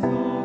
주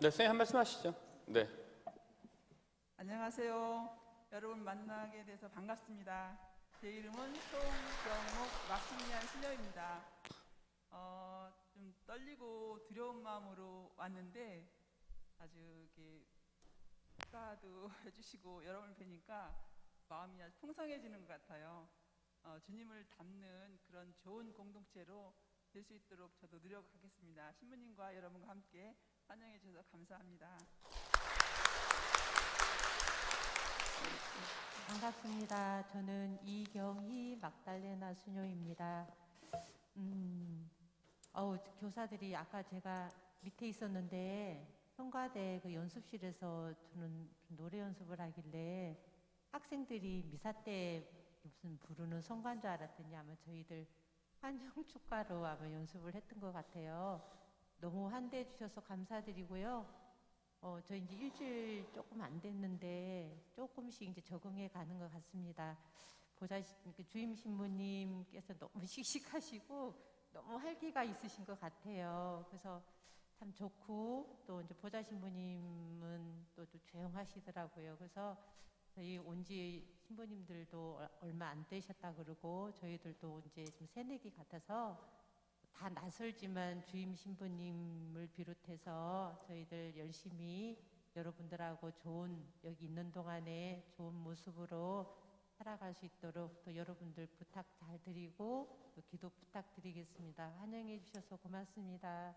네, 선생님 한 말씀 하시죠. 네. 안녕하세요. 여러분 만나게 돼서 반갑습니다. 제 이름은 송경목 막시미안 신녀입니다. 어, 좀 떨리고 두려운 마음으로 왔는데 아주 이렇게 가 인사도 해주시고 여러분을 뵈니까 마음이 아주 풍성해지는 것 같아요. 어, 주님을 닮는 그런 좋은 공동체로 될 수 있도록 저도 노력하겠습니다. 신부님과 여러분과 함께 환영해 주셔서 감사합니다. 반갑습니다. 저는 이경희 막달레나 수녀입니다. 음, 어우, 교사들이 아까 제가 밑에 있었는데 성가대 그 연습실에서 저는 노래 연습을 하길래 학생들이 미사 때 무슨 부르는 성가인 줄 알았더니 아마 저희들 환영 축가로 아마 연습을 했던 것 같아요. 너무 환대해 주셔서 감사드리고요. 어, 저 이제 일주일 조금 안 됐는데 조금씩 이제 적응해 가는 것 같습니다. 그 주임 신부님께서 너무 씩씩하시고 너무 활기가 있으신 것 같아요. 그래서 참 좋고 또 이제 보좌 신부님은 또, 또 조용하시더라고요. 그래서 저희 온지 신부님들도 얼- 얼마 안 되셨다 그러고 저희들도 이제 좀 새내기 같아서 다 낯설지만 주임 신부님을 비롯해서 저희들 열심히 여러분들하고 좋은 여기 있는 동안에 좋은 모습으로 살아갈 수 있도록 또 여러분들 부탁 잘 드리고 또 기도 부탁드리겠습니다. 환영해 주셔서 고맙습니다.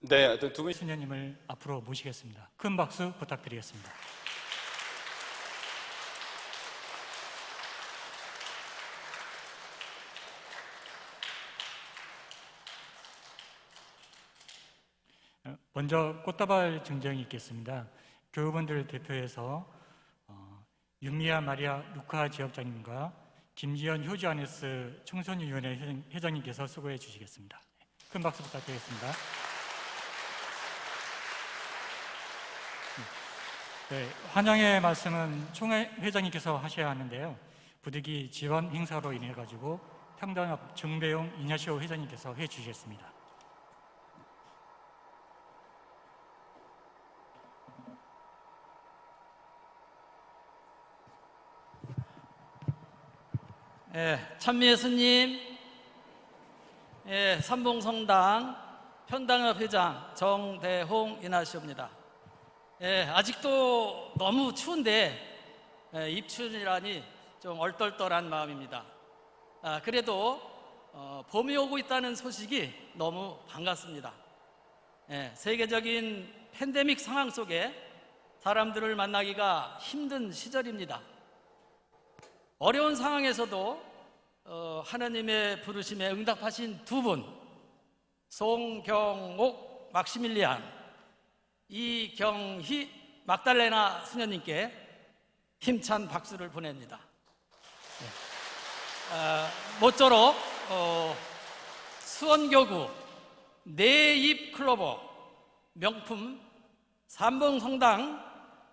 네, 하여튼 두 분. 수녀님을 앞으로 모시겠습니다. 큰 박수 부탁드리겠습니다. 먼저 꽃다발 증정이 있겠습니다. 교우분들을 대표해서 어, 윤미아 마리아 루카 지역장님과 김지연 효주 아네스 청소년위원회 회장- 회장님께서 수고해 주시겠습니다. 큰 박수 부탁드리겠습니다. 네, 환영의 말씀은 총회 회장님께서 하셔야 하는데요. 부득이 지원 행사로 인해 가지고 평당협 정배용 이냐시오 회장님께서 해 주시겠습니다. 예, 찬미 예수님, 예, 삼봉성당 편당협 회장 정대홍 이나시옵니다. 예, 아직도 너무 추운데 예, 입춘이라니 좀 얼떨떨한 마음입니다. 아, 그래도 어, 봄이 오고 있다는 소식이 너무 반갑습니다. 예, 세계적인 팬데믹 상황 속에 사람들을 만나기가 힘든 시절입니다. 어려운 상황에서도 어, 하나님의 부르심에 응답하신 두 분, 송경옥 막시밀리안, 이경희 막달레나 수녀님께 힘찬 박수를 보냅니다. 네. 아, 모쪼록 어, 수원교구 내입 클로버 명품 삼봉성당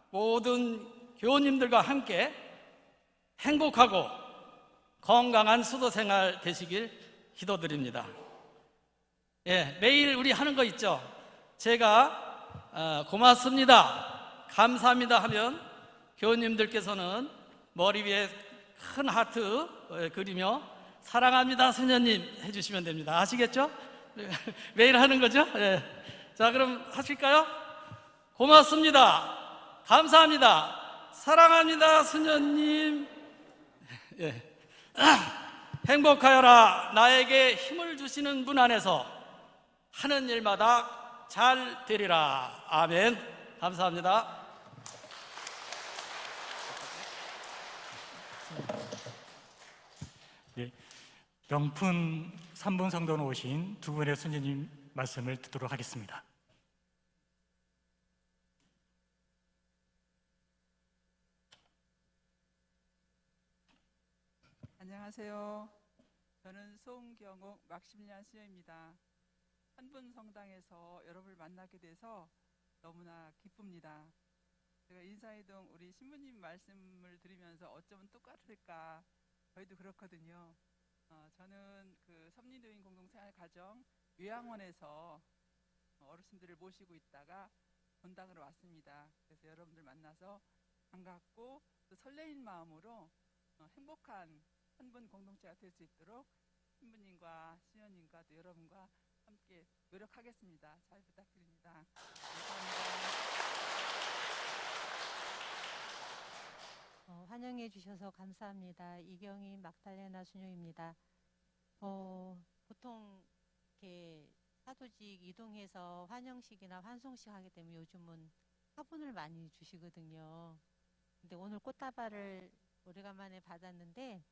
모든 교우님들과 함께 행복하고 건강한 수도 생활 되시길 기도드립니다. 예, 매일 우리 하는 거 있죠? 제가 어, 고맙습니다, 감사합니다 하면 교우님들께서는 머리 위에 큰 하트 어, 그리며 사랑합니다, 수녀님 해주시면 됩니다. 아시겠죠? 매일 하는 거죠? 예. 자, 그럼 하실까요? 고맙습니다, 감사합니다, 사랑합니다, 수녀님. 예. 행복하여라. 나에게 힘을 주시는 분 안에서 하는 일마다 잘 되리라. 아멘. 감사합니다. 예, 명품 3분 성도로 오신 두 분의 수녀님 말씀을 듣도록 하겠습니다. 안녕하세요. 저는 송경옥 막심리안 수녀입니다. 한분 성당에서 여러분을 만나게 돼서 너무나 기쁩니다. 제가 인사이동 우리 신부님 말씀을 들으면서 어쩌면 똑같을까 저희도 그렇거든요. 어, 저는 그 섭리도인 공동생활 가정 요양원에서 어르신들을 모시고 있다가 본당으로 왔습니다. 그래서 여러분들 만나서 반갑고 또 설레인 마음으로 어, 행복한 한분 공동체가 될 수 있도록 신부님과 시연님과 여러분과 함께 노력하겠습니다. 잘 부탁드립니다. 어, 환영해 주셔서 감사합니다. 이경희 막달레나 수녀입니다. 어, 보통 이렇게 사도직 이동해서 환영식이나 환송식 하게 되면 요즘은 화분을 많이 주시거든요. 근데 오늘 꽃다발을 오래간만에 받았는데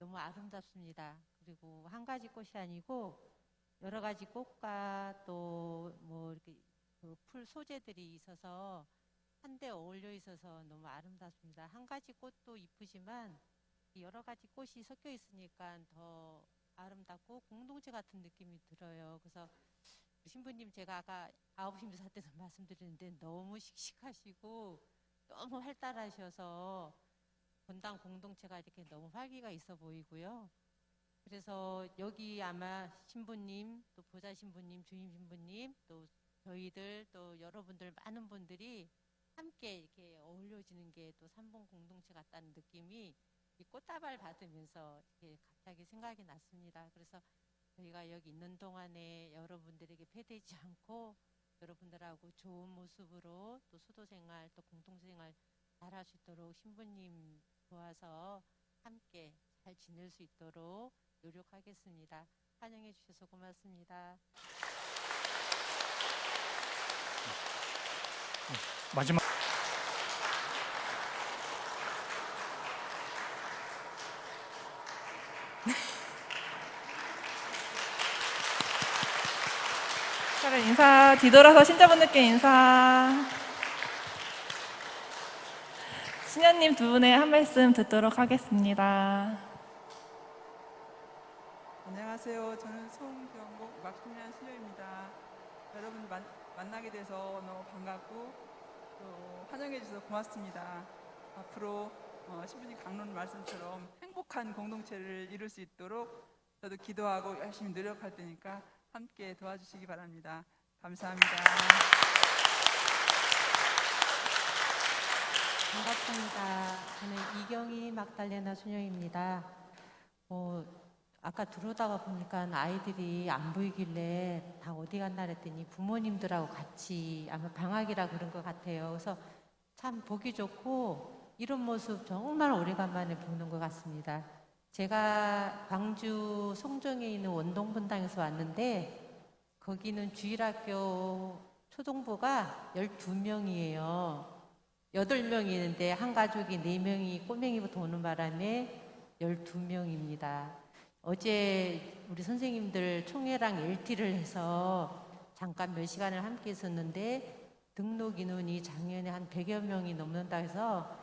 너무 아름답습니다. 그리고 한 가지 꽃이 아니고 여러 가지 꽃과 또 뭐 이렇게 그 풀 소재들이 있어서 한데 어울려 있어서 너무 아름답습니다. 한 가지 꽃도 이쁘지만 여러 가지 꽃이 섞여 있으니까 더 아름답고 공동체 같은 느낌이 들어요. 그래서 신부님 제가 아까 아홉 시 미사 때도 말씀드렸는데 너무 씩씩하시고 너무 활달하셔서 본당 공동체가 이렇게 너무 활기가 있어 보이고요. 그래서 여기 아마 신부님, 또 보좌 신부님, 주임 신부님, 또 저희들 또 여러분들 많은 분들이 함께 이렇게 어울려지는 게 또 삼봉 공동체 같다는 느낌이 이 꽃다발 받으면서 이렇게 갑자기 생각이 났습니다. 그래서 저희가 여기 있는 동안에 여러분들에게 패되지 않고 여러분들하고 좋은 모습으로 또 수도 생활 또 공동체 생활 잘할 수 있도록 신부님 도와서 함께 잘 지낼 수 있도록 노력하겠습니다. 환영해 주셔서 고맙습니다. 마지막 그럼 인사 뒤돌아서 신자분들께 인사. 신녀님 두 분의 한 말씀 듣도록 하겠습니다. 안녕하세요. 저는 송경복 막신년 신녀입니다. 여러분 만, 만나게 돼서 너무 반갑고 또 환영해 주셔서 고맙습니다. 앞으로 어, 신부님 강론 말씀처럼 행복한 공동체를 이룰 수 있도록 저도 기도하고 열심히 노력할 테니까 함께 도와주시기 바랍니다. 감사합니다. 저는 이경희 막달레나 수녀입니다. 어, 아까 들어오다가 보니까 아이들이 안 보이길래 다 어디 갔나 그랬더니 부모님들하고 같이 아마 방학이라 그런 것 같아요. 그래서 참 보기 좋고 이런 모습 정말 오래간만에 보는 것 같습니다. 제가 광주 송정에 있는 원동분당에서 왔는데 거기는 주일학교 초등부가 12명이에요. 여덟 명이 있는데 한 가족이 네 명이 꼬맹이부터 오는 바람에 12명입니다. 어제 우리 선생님들 총회랑 LT를 해서 잠깐 몇 시간을 함께 있었는데 등록 인원이 작년에 한 100여 명이 넘는다 해서